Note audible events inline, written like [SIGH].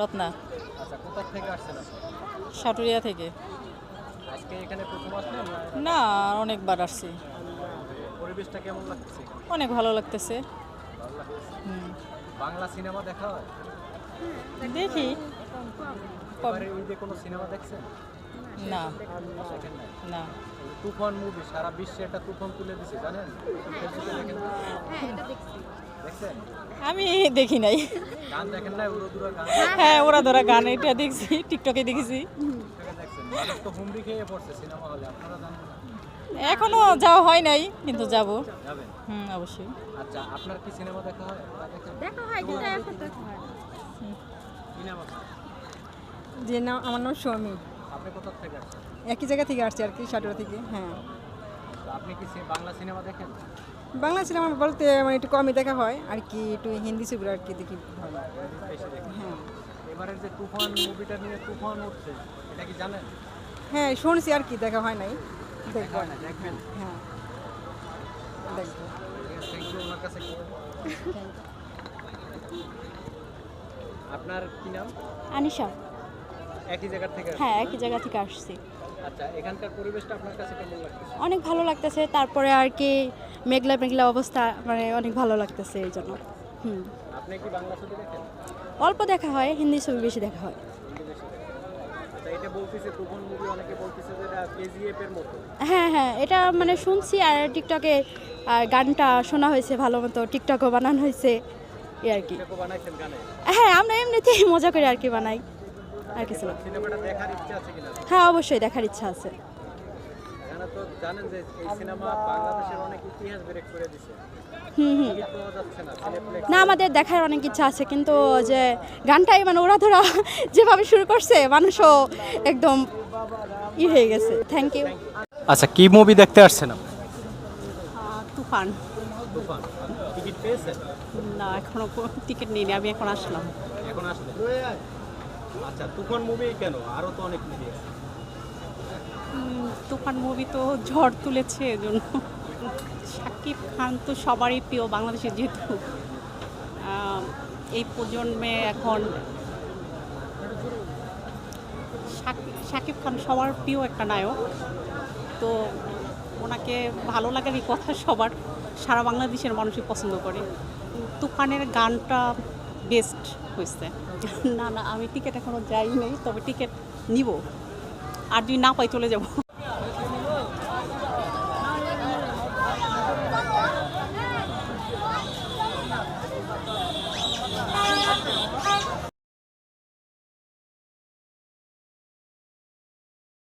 রত্না। আচ্ছা কোথা থেকে আসছেন সাটুরিয়া থেকে। আজকে এখানে প্রথম আসলেন না? অনেকবার আসছি। পরিবেশটা কেমন অনেক ভালো লাগতেছে। বাংলা সিনেমা দেখা হয়? দেখি। ওই যে কোনো সিনেমা দেখছেন? না না। তুফান মুভি সারা বিশ্বে একটা তুফান তুলে দিছে জানেন? দেখছেন? আমি দেখি নাই। গান দেখেন না উড়ো দুরা গান হ্যাঁ ওরা ধরা গান এটা দেখছি টিকটকে দেখেছি। তো হুমড়ি খেয়ে পড়ছে সিনেমা হলে আপনারা জানেন এখনও যাওয়া হয় নাই কিন্তু যাব। যাবেন? হুম অবশ্যই। আচ্ছা আপনার কি সিনেমা দেখা হয়? দেখা হয় কিন্তু এখন দেখা হয়। না। কি নাম আপনার? যে নাম আমার নাম আপনি কোথা থেকে আসছেন? একই জায়গা থেকে আসছি আর কি সাটোয়া থেকে হ্যাঁ। আপনি কি বাংলা সিনেমা দেখেন? বাংলা সিনেমা বলতে মানে একটু কমই দেখা হয় আর কি একটু হিন্দি ছবিগুলো আর কি দেখি ভালো হ্যাঁ। এবারের যে তুফান মুভিটা নিয়ে তুফান উঠছে এটা কি জানেন? হ্যাঁ শুনছি আর কি দেখা হয় নাই। দেখা দেখব। হয় না দেখবেন। হ্যাঁ। দেখব। থ্যাংক কাছে। [LAUGHS] আপনার কি নাম? আনিশা। একই জায়গা থেকে হ্যাঁ একই জায়গা থেকে আসছি। আচ্ছা এখানকার পরিবেশটা আপনার কাছে কেমন লাগছে অনেক ভালো লাগতেছে তারপরে আর কি মেঘলা মেঘলা অবস্থা মানে অনেক ভালো লাগতেছে এই জন্য। হুম। আপনি কি বাংলা ছবি দেখেন? অল্প দেখা হয় হিন্দি ছবি বেশি দেখা হয়? আচ্ছা এটা বলতেছে তুফান মুভি অনেকে বলতেছে যে এটা কেজিএফ এর মতো। হ্যাঁ হ্যাঁ এটা মানে শুনছি আর টিকটকে গানটা শোনা হয়েছে ভালো মতো টিকটকও বানানো হয়েছে এই আর কি। হ্যাঁ আমরা এমনিতেই মজা করে আর কি বানাই। আর কিছু না। সিনেমাটা দেখার ইচ্ছা আছে কিনা? হ্যাঁ অবশ্যই দেখার ইচ্ছা আছে। এখানে তো জানেন যে এই সিনেমা বাংলাদেশের অনেক ইতিহাস ব্রেক করে দিছে। হুম হুম। টিকিট পাওয়া যাচ্ছে না আমাদের দেখার অনেক ইচ্ছা আছে কিন্তু যে গানটাই মানে ওরা ধরা যেভাবে শুরু করছে মানুষও একদম ই হয়ে গেছে। থ্যাংক ইউ আচ্ছা কি মুভি দেখতে আসছেন আপনি? তুফান। তুফান। টিকিট পেয়েছেন? না এখনও টিকিট নিইনি আমি এখন আসলাম। এখন আসলে আচ্ছা তুফান মুভি কেন? আরও তো অনেক মুভি তুফান মুভি তো ঝড় তুলেছে এজন্য। শাকিব খান তো সবারই প্রিয় বাংলাদেশের যেহেতু। এই প্রজন্মে এখন শাকিব খান সবার প্রিয় একটা নায়ক। তো ওনাকে ভালো লাগারই কথা সবার। সারা বাংলাদেশের মানুষই পছন্দ করে। তুফানের গানটা বেস্ট হয়েছে। না না, আমি টিকিট এখনও যাই নাই তবে টিকিট নিব। আর যদি না পাই চলে যাব।